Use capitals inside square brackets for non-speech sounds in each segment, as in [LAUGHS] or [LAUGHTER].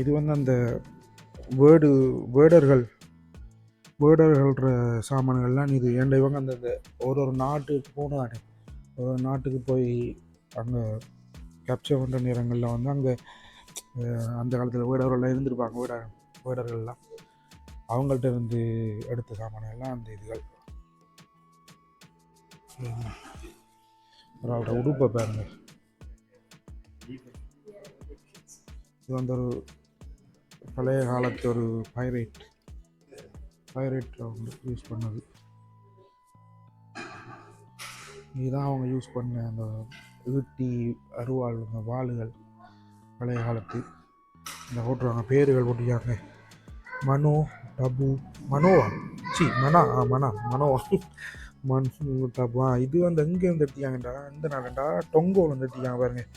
இது வந்து அந்த வேர்டு வேர்டர்கள் வேர்டர்கள்ன்ற சாமான்கள்லாம் இது ஏன்டா இவங்க அந்த ஒரு ஒரு நாட்டுக்கு போனதானே ஒரு ஒரு நாட்டுக்கு போய் அங்கே கேப்சர் பண்ணுற நேரங்களில் வந்து அங்கே அந்த காலத்தில் வேடர்கள்லாம் இருந்திருப்பாங்க வேட வேடர்கள்லாம். அவங்கள்ட்ட இருந்து எடுத்த சாமான்கள்லாம் அந்த இதுகள். ஒரு ஆள்கிட்ட உடுப்பை பாருங்கள் இது வந்து ஒரு பழைய காலத்து ஒரு பைரேட். பைரேட் அவங்க யூஸ் பண்ணது. இதுதான் அவங்க யூஸ் பண்ண அந்த ஈட்டி அருவாள் அந்த வாளுகள் பழைய காலத்து. இந்த போட்டுருவாங்க பேர்கள் போட்டிருக்காங்க. மனோ டபு மனோவா? சி மனா ஆ மனா மனோ மனு டபு ஆ இது வந்து எங்கே வந்து எடுத்துக்காங்கடா இந்த நாடா டொங்கோ வந்து எடுத்துக்காங்க பாருங்கள்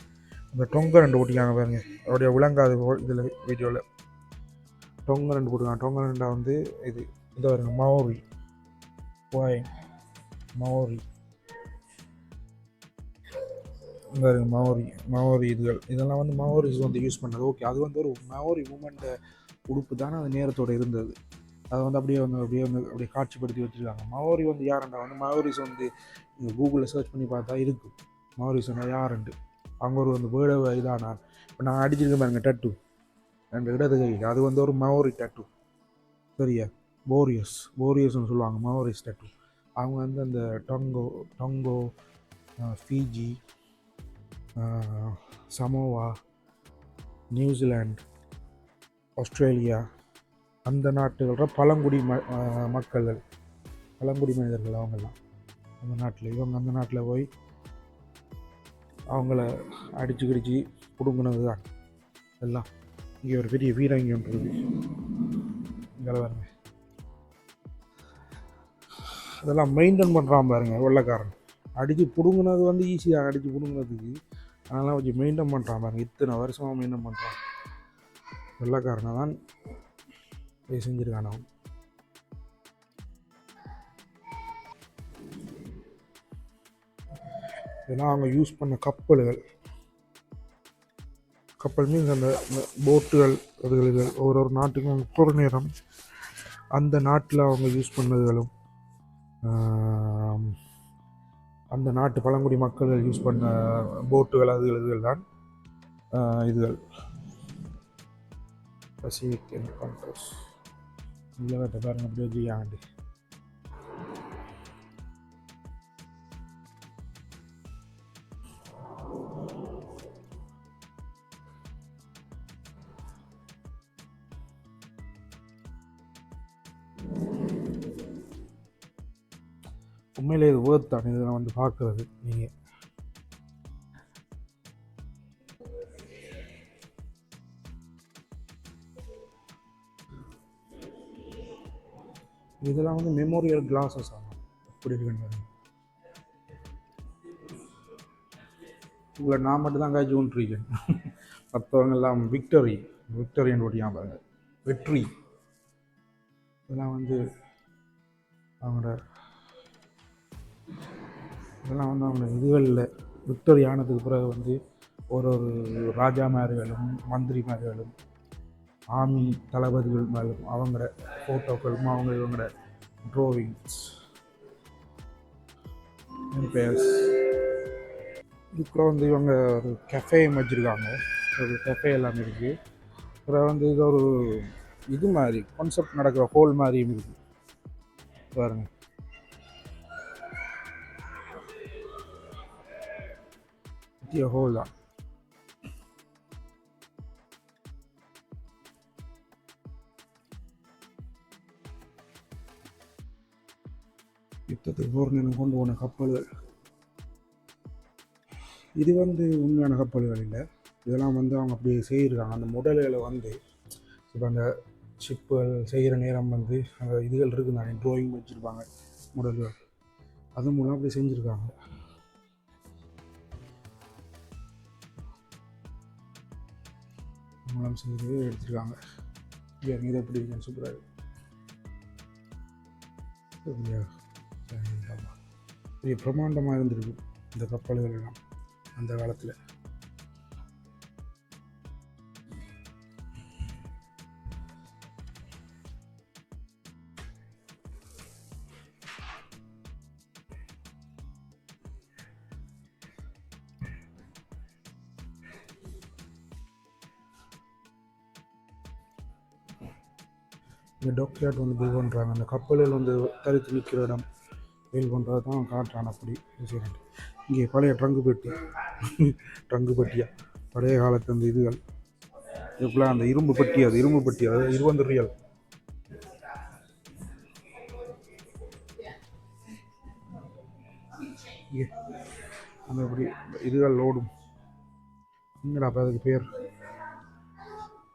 இந்த டொங்க ரெண்டு ஓட்டிக்காங்க பாருங்க. அவருடைய விளங்காது இதில் வீடியோவில் டொங்க ரெண்டு போட்டுக்காங்க டொங்க ரெண்டா வந்து இது இதை பாருங்க மௌரி வாய் மௌரி பாருங்க மௌரி மௌரி இதுகள். இதெல்லாம் வந்து மௌரிஸ் வந்து யூஸ் பண்ணது. ஓகே அது வந்து ஒரு மௌரி மூமெண்ட் உடுப்பு தானே அது நேரத்தோட இருந்தது. அதை வந்து அப்படியே வந்து அப்படியே வந்து அப்படியே காட்சிப்படுத்தி வச்சுருக்காங்க. மௌரி வந்து யாருண்டா வந்து மௌரிஸ் வந்து நீங்கள் கூகுளில் சர்ச் பண்ணி பார்த்தா இருக்கும் மௌரிஸ் யாருண்டு? அவங்க ஒரு வந்து வேர்டு இதானா இப்போ நான் அடிச்சிருக்கேன் பாருங்க டட்டு ரெண்டு இடது கையில் அது வந்து ஒரு மவோரி டட்டு சரியா? போரியஸ் போரியஸ்னு சொல்லுவாங்க மவோரிஸ் டட்டு அவங்க வந்து அந்த Tonga Tonga Fiji Samoa New Zealand Australia அந்த நாட்டுகளோட பழங்குடி ம மக்கள் மக்கள்கள். பழங்குடி மனிதர்கள் அவங்கெல்லாம். அந்த நாட்டில் இவங்க அந்த நாட்டில் போய் அவங்கள அடித்து கிடிச்சு பிடுங்கினது தான். எல்லாம். இங்கே ஒரு பெரிய வீரங்கி ஒன்று இருக்குது இங்கே பாருங்க. அதெல்லாம் மெயின்டைன் பண்ணுறான் பாருங்க வெள்ளைக்காரன். அடித்து பிடுங்கினது வந்து ஈஸியாக அடித்து பிடுங்கினதுக்கு. அதெல்லாம் கொஞ்சம் மெயின்டைன் பண்ணுறான் பாருங்க. இத்தனை வருஷமாக மெயின்டைன் பண்ணுறான் வெள்ளக்காரனை தான் போய் செஞ்சுருக்கான் அவன். இதெல்லாம் அவங்க யூஸ் பண்ண கப்பல்கள். கப்பல் மீன்ஸ் அந்த போட்டுகள் அதுகள் ஒரு ஒரு நாட்டுக்கும் ஒரு நேரம் அந்த நாட்டில் அவங்க யூஸ் பண்ணதுகளும் அந்த நாட்டு பழங்குடி மக்கள் யூஸ் பண்ண போட்டுகள் அதுகள் இதுகள் தான் இதுகள். பசிபிக் என்கவுண்டர்ஸ் இதில் பாருங்கள் அப்படியே ஜியாண்டு. உண்மையிலே இது இதெல்லாம் வந்து பார்க்குறது நீங்கள் இதெல்லாம் வந்து மெமோரியல் கிளாஸஸ் ஆகும் எப்படி இருக்குன்னு உங்களை நான் மட்டும்தாங்க ஜூன் காய்ச்சி கொண்டிருக்கேன் மற்றவங்க எல்லாம் விக்டரி விக்டரியன் ஓட்டியாம பாருங்க. வெற்றி. இதெல்லாம் வந்து அவங்களோட இதெல்லாம் வந்து அவங்க இதுகளில் விக்டோரி ஆனதுக்கு பிறகு வந்து ஒரு ஒரு ராஜாமார்களும் மந்திரிமார்களும் ஆர்மி தளபதிகள் மேலும் அவங்களோட ஃபோட்டோக்களும் அவங்க இவங்களோட ட்ரோவிங்ஸ் பேர்ஸ் இதுக்குள்ள வந்து இவங்க ஒரு கெஃபே வச்சுருக்காங்க. ஒரு கெஃபே எல்லாமே இருக்குது அப்புறம் வந்து இது ஒரு இது மாதிரி கான்செப்ட் நடக்கிற ஹோல் மாதிரியும் இருக்குது பாருங்கள் பெரிய ஹோல் தான் யுத்தத்துக்கு போர் நிலம் கொண்டு போன கப்பல்கள். இது வந்து உண்மையான கப்பல்கள் இல்லை. இதெல்லாம் வந்து அவங்க அப்படியே செய்கிறாங்க அந்த முடல்களை வந்து இப்போ அந்த ஷிப்புகள் செய்கிற நேரம் வந்து அந்த இதுகள் இருக்குது நிறைய ட்ராயிங் வச்சுருப்பாங்க முடல்கள் அது மூலம் அப்படி செஞ்சுருக்காங்க. மூலம் செய்து எடுத்துருக்காங்க. இங்கே இது எப்படி இருக்குன்னு சூப்பராக இருக்குது பெரிய பிரம்மாண்டமாக இருந்திருக்கு இந்த கப்பல்கள் எல்லாம் அந்த காலத்தில். இந்த டாக்யார்ட் வந்து பில் பண்ணுறாங்க அந்த கப்பலில் வந்து தரித்து நிற்கிற இடம் பில் பண்ணுறது தான் காட்டுறான் அப்படி நியூசிலாண்டு இங்கே பழைய ட்ரங்கு பெட்டி. [LAUGHS] ட்ரங்கு பெட்டியா? பழைய காலத்து அந்த இதுகள். இப்போலாம் அந்த இரும்பு பெட்டி அது இரும்பு பெட்டி அது இருபது ரியல் அந்த இப்படி இதுகள் ஓடும் என்னடா அப்போ அதுக்கு பேர்?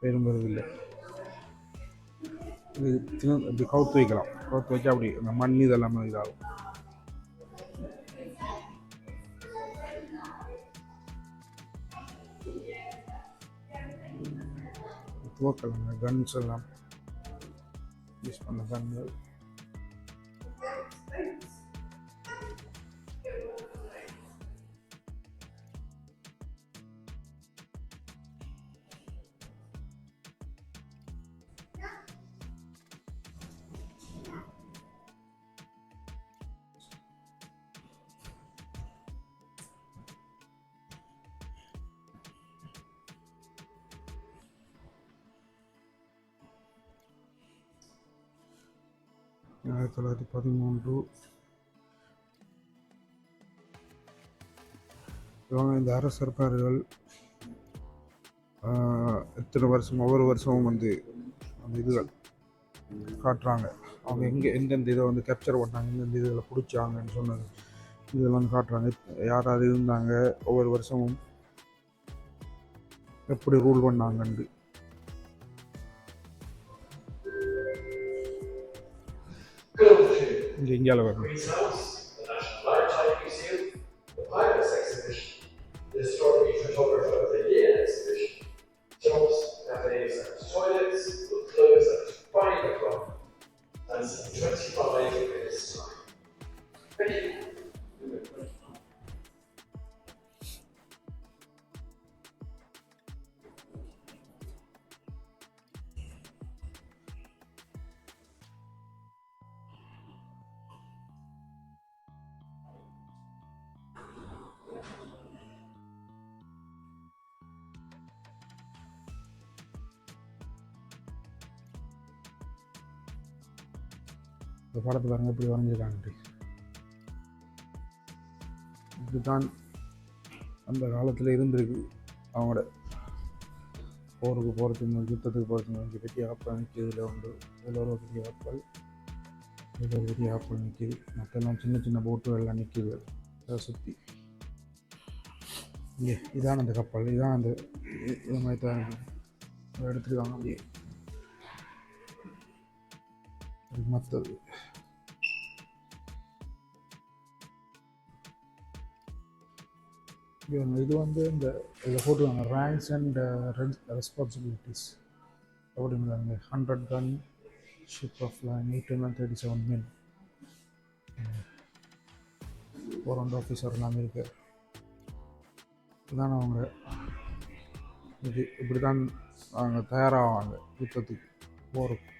பேரும் வருதில்லை. கவுத்து வைக்கலாம் கவுத்து வச்சா அப்படி அந்த மண் இதெல்லாம் இதாகும் துவக்கலாம் கன்ஸ் எல்லாம் யூஸ் பண்ண கன்கள் பதிமூன்று. இவங்க இந்த அரசர்காரர்கள் எத்தனை வருஷம் ஒவ்வொரு வருஷமும் வந்து அந்த இதுகள் காட்டுறாங்க. அவங்க எங்கே எந்தெந்த இதை வந்து கேப்சர் பண்ணாங்க எந்தெந்த இதில் பிடிச்சாங்கன்னு சொன்னது இதெல்லாம் காட்டுறாங்க. யார் யார் இருந்தாங்க ஒவ்வொரு வருஷமும் எப்படி ரூல் பண்ணாங்கன்னு. இங்கே இந்தியாவில் வரணும் இந்த படத்தை பாருங்க எப்படி வரைஞ்சிருக்காங்க இதுதான் அந்த காலத்தில் இருந்திருக்கு. அவங்களோட போருக்கு போகிறதுக்கு யுத்தத்துக்கு போகிறதுக்கு இங்கே பெரிய கப்பல் நிற்கிது இதில் உண்டு? இதில் ஒரு பெரிய ஆப்பல் இதில் ஒரு பெரிய கப்பல் நிற்கிது மற்றெல்லாம் சின்ன சின்ன போட்டு எல்லாம் நிற்கிது அதை சுற்றி இங்கே இதான் அந்த கப்பல். இதான் அந்த இது மாதிரி தான் எடுத்துருக்காங்க. அப்படியே. மற்றது. இது வந்து இந்த இதில் போட்டுருவாங்க ரேங்க்ஸ் அண்ட் ரெஸ்பான்சிபிலிட்டிஸ் அப்படிங்கிறாங்க hundred gun ship of line eight hundred thirty seven men four hundred officer எல்லாமே இருக்கு. இதுதான் அவங்க. இது இப்படி தான் அவங்க தயாராவாங்க யுத்தத்துக்கு. போருக்கு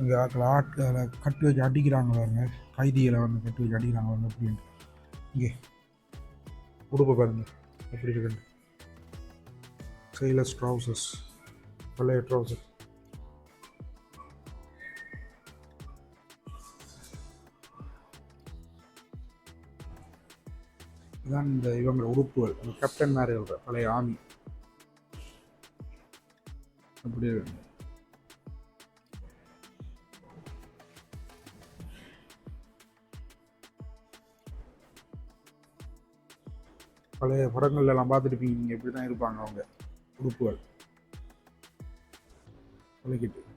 இங்கே ஆட்களை ஆட்களை கட்டி வச்சு அடிக்கிறாங்க பாருங்க. கைதிகளை வந்து கட்டி வச்சு அடிக்கிறாங்க பாருங்க அப்படின்ட்டு. இங்கே உடுப்பை பாருங்க. எப்படி இருக்குன்னு. சைலஸ் ட்ரௌசர்ஸ் பழைய ட்ரௌசர் இதுதான் இந்த இவங்க உறுப்புகள் கேப்டன் மாதிரி பழைய ஆமி அப்படி இருக்கு பழைய படங்கள்ல எல்லாம் பார்த்துருப்பீங்க. இங்கே இப்படி தான் இருப்பாங்க அவங்க? உறுப்புகள் பழகிட்டு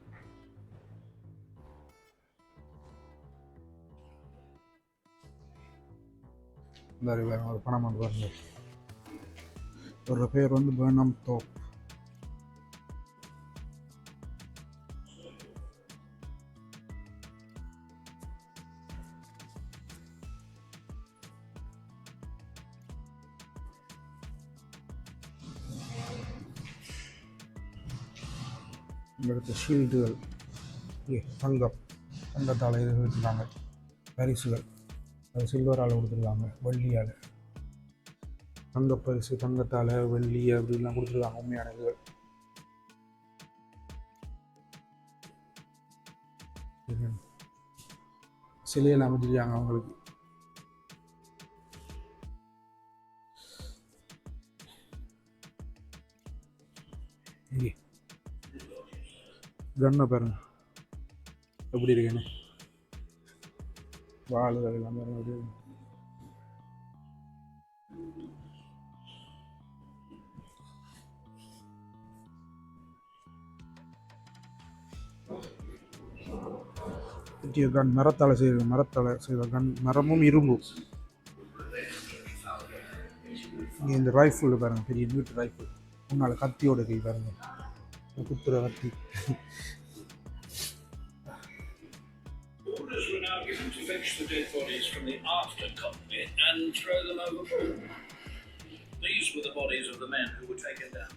ஒரு பணம் வந்து பாருங்க இவரோட பேர் வந்து பேனம் தோப். அடுத்து ஷீல்டுகள் தங்கம் தங்கத்தால் இது கொடுத்துருக்காங்க பரிசுகள். அது சில்வரால் கொடுத்துருக்காங்க வெள்ளியால். தங்க பரிசு தங்கத்தால் வெள்ளி அப்படின்லாம் கொடுத்துருக்காங்க உண்மையான இதுகள். சிலையில் அமைஞ்சிருக்காங்க அவங்களுக்கு. கன்னை பாருங்க. எப்படி இருக்கேன்னு. வாழுகள் எல்லாம் பாருங்க எப்படி இருக்கு. மரத்தால் செய்த மரத்தால் செய்த கண் மரமும் இரும்பும். இங்கே இந்த ரைஃபிள் பாருங்கள் பெரிய நீட்டு ரைஃபிள் முன்னால் கத்தியோட கை பாருங்கள் இந்த குத்துற கத்தி Orders were now given to fetch the dead bodies from the after cockpit and throw them overboard. These were the bodies of the men who were taken down.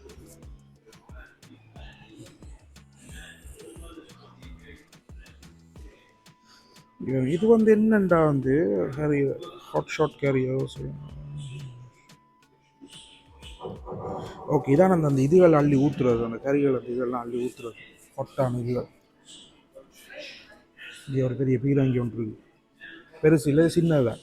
இது- இது வந்து என்னண்டா வந்து ஹரி ஹாட் ஷாட் கேரியோ ஓகே இதான் அந்த அந்த இதுகள் அள்ளி ஊற்றுறது அந்த கறிகள் அந்த இதெல்லாம் அள்ளி ஊற்றுறது ஹொட்டான இதுகள். இங்கே ஒரு பெரிய பீரங்கி ஒன்று இருக்கு. பெருசு இல்லை சின்னதான்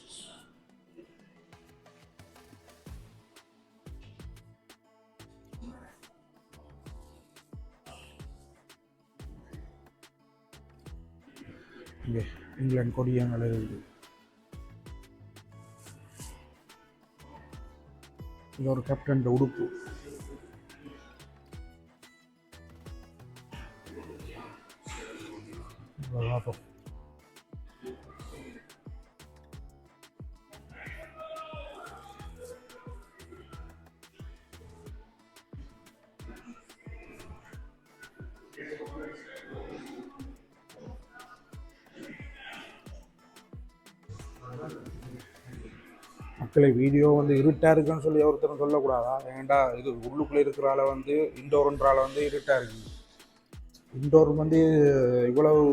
இங்கே இங்கிலாந்து கொடியங்கள் இருக்குது. இது ஒரு கேப்டன் உடுப்பு. பார்ப்போம். மக்களை வீடியோ வந்து இருட்டாக இருக்குன்னு சொல்லி ஒருத்தரும் சொல்லக்கூடாதா ஏன்டா இது உள்ளுக்குள்ளே இருக்கிறால வந்து இண்டோர்ன்றால வந்து இருட்டாக இருக்கு இன்டோர் வந்து இவ்வளவு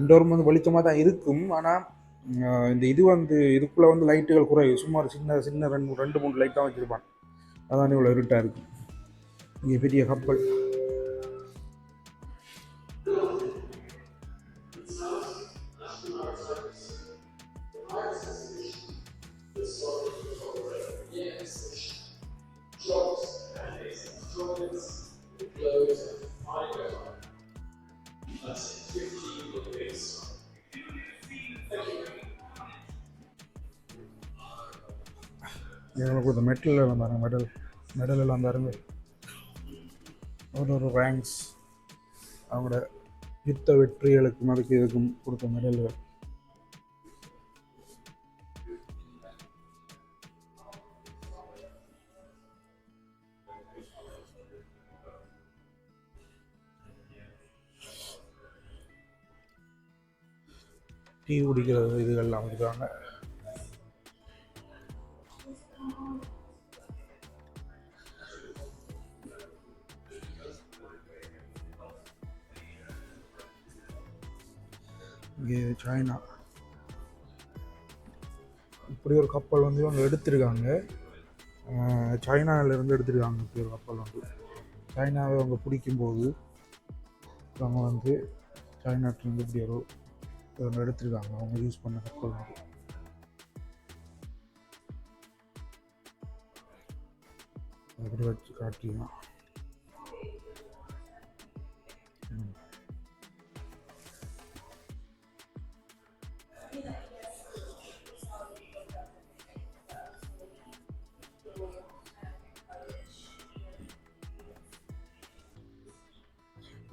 இண்டோர் வந்து வெளிச்சமாக தான் இருக்கும். ஆனால் இந்த இது வந்து இதுக்குள்ளே வந்து லைட்டுகள் குறைவு. சுமார் சின்ன சின்ன ரெண்டு ரெண்டு மூணு லைட் தான் வச்சுருப்பான் அதான் இவ்வளோ இருட்டாக இருக்கும் இங்கே பெரிய கப்பல் இந்த மெட்டல் எல்லாம் பாருங்க மெடல் மெடல் எல்லாம் பாருங்க. ஒரு ஒரு ரேங்க்ஸ் அவங்களோட யுத்த வெற்றிகளுக்கும் அதுக்கு இதுக்கும் கொடுத்த மெடல்கள் டீ குடிக்கிறது இதுகள்லாம் வச்சுருக்காங்க. இது சைனா இப்படி ஒரு கப்பல் வந்து இவங்க எடுத்திருக்காங்க. சைனாவிலேருந்து எடுத்திருக்காங்க இப்படி ஒரு கப்பல் வந்து. சைனாவை அவங்க பிடிக்கும்போது அவங்க வந்து சைனாட்டிலேருந்து இப்படி ஒரு இவங்க எடுத்திருக்காங்க. அவங்க யூஸ் பண்ண கப்பல் வந்து. அப்படி வச்சு காட்டிக்கலாம்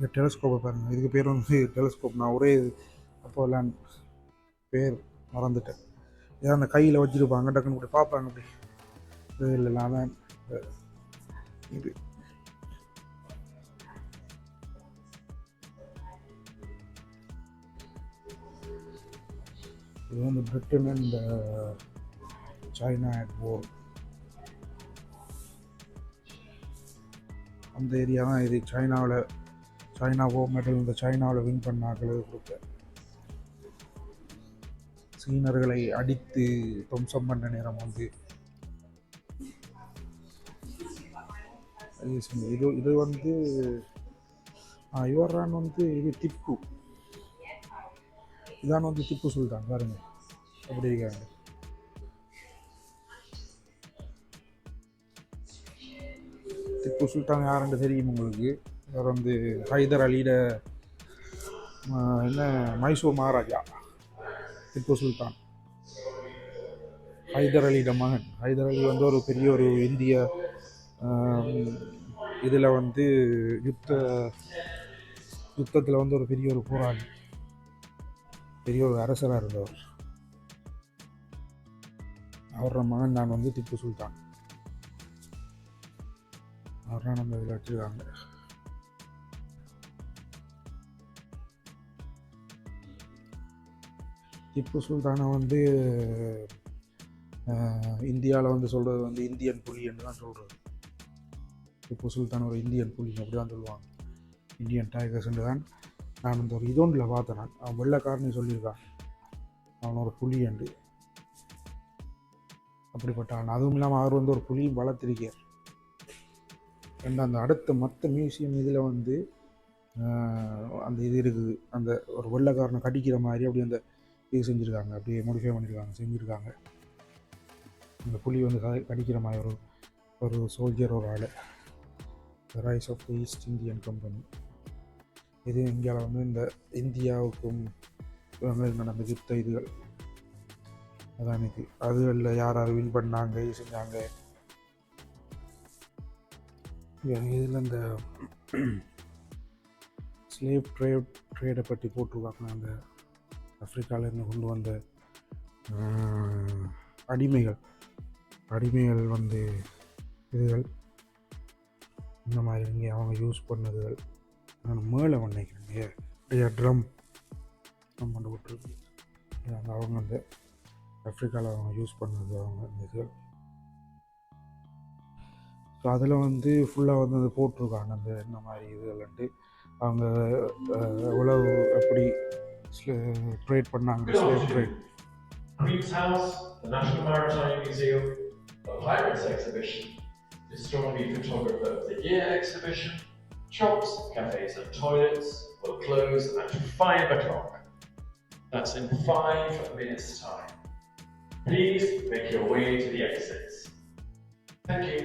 இந்த டெலஸ்கோப்பை பாருங்கள் இதுக்கு பேர் வந்து டெலஸ்கோப் நான் ஒரே அப்போல்லாம் பேர் மறந்துட்டேன். ஏதோ அந்த கையில் வச்சுருப்பாங்க. டக்குன்னு கூட பார்ப்பாங்க அப்படி. இது இல்லை அதான் இது. இது வந்து Britain and China at war. அந்த ஏரியா தான் இது. சைனாவில் சைனாவோ மெடல் இந்த சைனாவில் வின் பண்ணாங்களே கொடுக்க சீனர்களை அடித்து துவம்சம் பண்ண நேரம் வந்து. இது இது வந்து ஆ, இவர்தான் வந்து இது திப்பு. இதான் வந்து திப்பு சுல்தான் பாருங்க. அப்படி இருக்காங்க. திப்பு சுல்தான் யாருன்னு தெரியும் உங்களுக்கு? அவர் வந்து ஹைதர் அலியிட என்ன மைசூர் மகாராஜா திப்பு சுல்தான். ஹைதர் அலியோட மகன். ஹைதர் அலி வந்து ஒரு பெரிய ஒரு இந்திய இதில் வந்து யுத்த யுத்தத்தில் வந்து ஒரு பெரிய ஒரு போராளி. பெரிய ஒரு அரசராக இருந்தவர். அவரோட மகன் நான் வந்து திப்பு சுல்தான். அவர் தான் நம்ம இதில் வச்சுருக்காங்க. திப்பு சுல்தானை வந்து இந்தியாவில் வந்து சொல்கிறது வந்து இந்தியன் புலின்னு தான் சொல்கிறது திப்பு சுல்தான் ஒரு இந்தியன் புலி அப்படி தான் சொல்லுவாங்க. இந்தியன் டைகர்ஸ்ன்னு தான் நான் இந்த ஒரு இதொன்றில் பார்த்தேன். நான் அவன் வெள்ளைக்காரனே சொல்லியிருக்கான். அவன் ஒரு புலி என்று. அப்படிப்பட்ட ஆள் அதுவும் இல்லாமல் அவர் வந்து ஒரு புலியும் வளர்த்திருக்கார். ரெண்டு அந்த அடுத்த மற்ற மியூசியம் இதில் வந்து அந்த இது இருக்குது. அந்த ஒரு வெள்ளைக்காரனை கடிக்கிற மாதிரி அப்படி அந்த இது செஞ்சுருக்காங்க அப்படியே மோடிஃபை பண்ணியிருக்காங்க செஞ்சுருக்காங்க. இந்த புலி வந்து கடிக்கிற மாதிரி ஒரு ஒரு சோல்ஜர் ஒரு ஆள். Rise of the East Indian company இது இந்தியாவில் வந்து இந்த இந்தியாவுக்கும் நடந்த யுத்த இதுகள். அதான் இது. அதுகளில் யார் யார் வின் பண்ணாங்க இது செஞ்சாங்க. இதில் இந்த ஸ்லேவ் ட்ரேட் ட்ரேடை பற்றி போட்டிருக்காங்க அந்த ஆப்பிரிக்காவிலேருந்து கொண்டு வந்த அடிமைகள். அடிமைகள் வந்து இதுகள். இந்த மாதிரி இங்கே அவங்க யூஸ் பண்ணதுகள். நான் மேலே நினைக்கிறேங்க அப்படியே ட்ரம் ட்ரம் பண்ணி விட்டுருக்கு அவங்க அந்த ஆஃப்ரிக்காவில் அவங்க யூஸ் பண்ணது அவங்க இந்த இதுகள். ஸோ அதில் வந்து ஃபுல்லாக வந்து அது போட்டிருக்காங்க. அந்த இந்த மாதிரி இதுகள்ன்ட்டு. அவங்க உழவு எவ்வளவு எப்படி ட்ரேட் பண்ணாங்க slave trade Queen's House, the National Maritime Museum, the Pirates Exhibition, Astronomy Photographer of the Year exhibition, shops, cafes, and toilets will close at 5 o'clock. That's in 5 minutes' time. Please make your way to the exits. Thank you.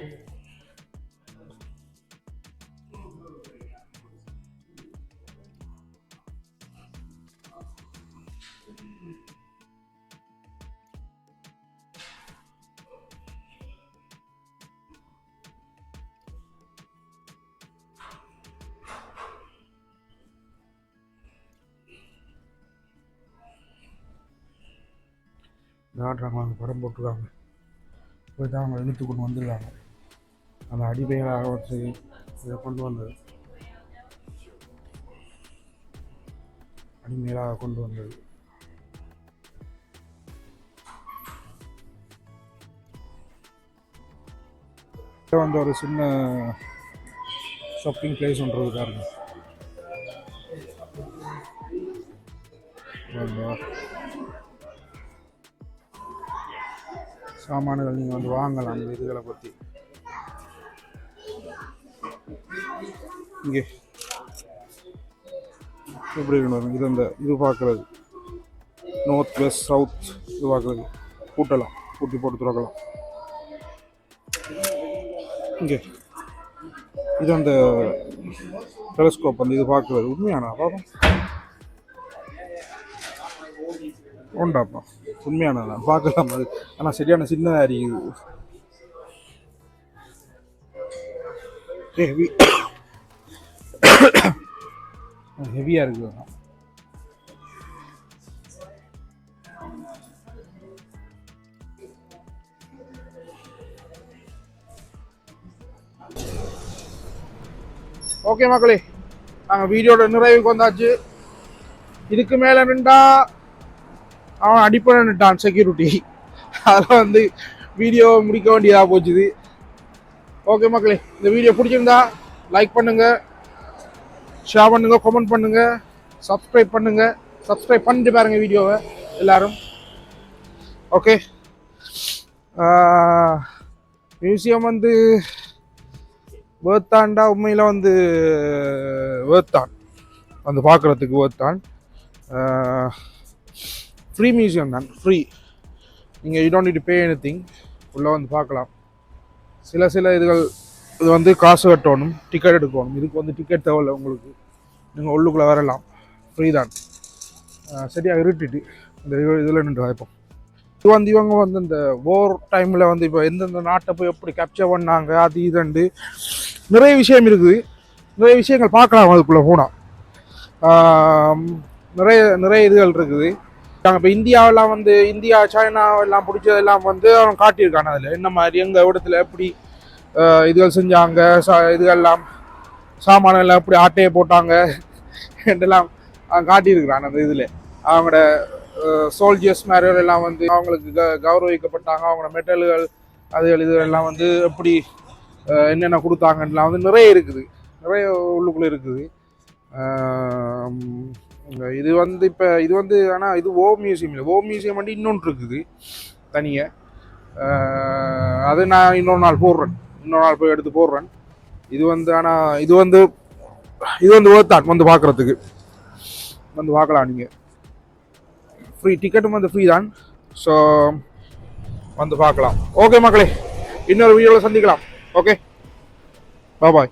விளையாடுறாங்க படம் போட்டிருக்காங்க. போய் தான் அவங்க இழுத்து கொண்டு வந்துடுறாங்க அந்த அடிமைகளாக வச்சு இதை கொண்டு வந்தது அடிமையாக கொண்டு வந்தது. வந்து ஒரு சின்ன ஷாப்பிங் பிளேஸ் ஒன்று இருக்கு சாமான்கள் நீங்கள் வந்து வாங்கலாம் அந்த இதுகளை பற்றி இங்கே. எப்படி இருக்கணும் இது அந்த இது பார்க்குறது. நார்த் வெஸ்ட் சவுத் இது பார்க்குறது. கூட்டலாம். கூட்டி போட்டு திறக்கலாம். இங்கே. இது அந்த டெலஸ்கோப் அந்த இது பார்க்குறது. உண்மையானா? பாப்போம். உண்டாப்பா உண்மையான பார்க்கலாம். அது ஆனால் சரியான சின்னதாக இருக்குது ஹெவி ஹெவியாக இருக்குது ஓகே மக்களே நாங்கள் வீடியோட நிறைவுக்கு வந்தாச்சு. இதுக்கு மேலே நின்றா அவன் அடிப்படைட்டான் செக்யூரிட்டி அதில் வந்து வீடியோ முடிக்க வேண்டியதாக போச்சுது. ஓகே மக்களே இந்த வீடியோ பிடிச்சிருந்தா லைக் பண்ணுங்கள் ஷேர் பண்ணுங்கள் கமெண்ட் பண்ணுங்கள் சப்ஸ்கிரைப் பண்ணுங்கள் சப்ஸ்கிரைப் பண்ணிட்டு பாருங்கள் வீடியோவை எல்லோரும். ஓகே மியூசியம் வந்து வேர்த்தாண்டா உண்மையில் வந்து வேர்த்தான். வந்து பார்க்குறதுக்கு வேர்த்தான். ஃப்ரீ மியூசியம் தான் ஃப்ரீ நீங்கள் you don't need pay anything உள்ளே வந்து பார்க்கலாம். சில சில இதுகள் இது வந்து காசு கட்டணும் டிக்கெட் எடுக்கணும். இதுக்கு வந்து டிக்கெட் தேவையில்லை உங்களுக்கு. நீங்கள் உள்ளுக்குள்ளே வரலாம். ஃப்ரீ தான். சரியாக இருட்டிட்டு. இந்த இதில் நின்று வாய்ப்போம். இது வந்து இவங்க வந்து இந்த ஓர் டைமில் வந்து இப்போ எந்தெந்த நாட்டை போய் எப்படி கேப்சர் பண்ணாங்க அது இதுண்டு நிறைய விஷயம் இருக்குது. நிறைய விஷயங்கள் பார்க்கலாம் அதுக்குள்ளே போனால் நிறைய நிறைய இதுகள் இருக்குது. இப்போ இந்தியாவெல்லாம் வந்து இந்தியா சைனா எல்லாம் பிடிச்சதெல்லாம் வந்து அவன் காட்டியிருக்கான் அதில். என்ன மாதிரி எங்கள் இடத்துல எப்படி இதுகள் செஞ்சாங்க சா இதுகள்லாம் சாமான் எல்லாம் எப்படி ஆட்டையை போட்டாங்க என்றெல்லாம் அவன் காட்டியிருக்கிறான் அந்த இதில். அவங்களோட சோல்ஜர்ஸ் மாதிரி எல்லாம் வந்து அவங்களுக்கு க கௌரவிக்கப்பட்டாங்க. அவங்களோட மெட்டல்கள் அதுகள் இது எல்லாம் வந்து எப்படி என்னென்ன கொடுத்தாங்கலாம் வந்து நிறைய இருக்குது. நிறைய உள்ளுக்குள்ளே இருக்குது. இது வந்து இப்போ இது வந்து ஆனால் இது ஓ மியூசியம் இல்லை. ஓ மியூசியம் வந்து இன்னொன்று இருக்குது தனியாக அது நான் இன்னொரு நாள் போடுறேன். இன்னொரு நாள் போய் எடுத்து போடுறேன். இது வந்து ஆனால் இது வந்து இது வந்து ஓத்தான் வந்து பார்க்குறதுக்கு வந்து பார்க்கலாம் நீங்கள் ஃப்ரீ டிக்கெட்டும் வந்து ஃப்ரீ தான். ஸோ வந்து பார்க்கலாம் ஓகே மக்களே. இன்னொரு வீடியோவில் சந்திக்கலாம். Okay bye